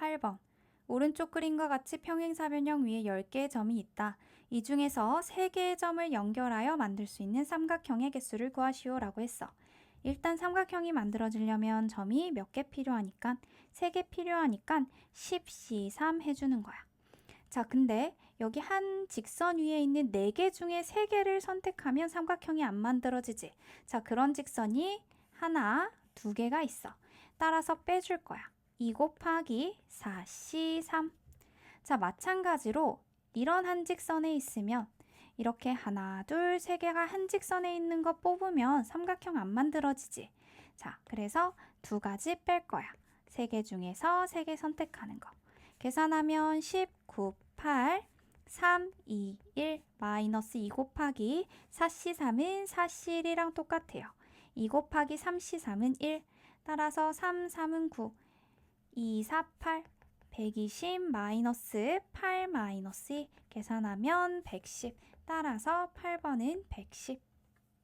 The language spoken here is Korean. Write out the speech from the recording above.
8번. 오른쪽 그림과 같이 평행사변형 위에 10개의 점이 있다. 이 중에서 3개의 점을 연결하여 만들 수 있는 삼각형의 개수를 구하시오 라고 했어. 일단 삼각형이 만들어지려면 점이 몇 개 필요하니까 3개 필요하니까 10C3 해주는 거야. 자, 근데 여기 한 직선 위에 있는 4개 중에 3개를 선택하면 삼각형이 안 만들어지지. 자, 그런 직선이 하나, 두 개가 있어. 따라서 빼줄 거야. 2 곱하기 4C3. 자, 마찬가지로 이런 한 직선에 있으면 이렇게 하나, 둘, 세 개가 한 직선에 있는 거 뽑으면 삼각형 안 만들어지지. 자, 그래서 두 가지 뺄 거야. 세 개 중에서 세 개 선택하는 거. 계산하면 10, 9, 8, 3, 2, 1, 마이너스 2 곱하기 4C3은 4C1이랑 똑같아요. 2 곱하기 3C3은 1, 따라서 3, 3은 9, 2, 4, 8, 120 마이너스 8 마이너스 2 계산하면 110 따라서 8번은 110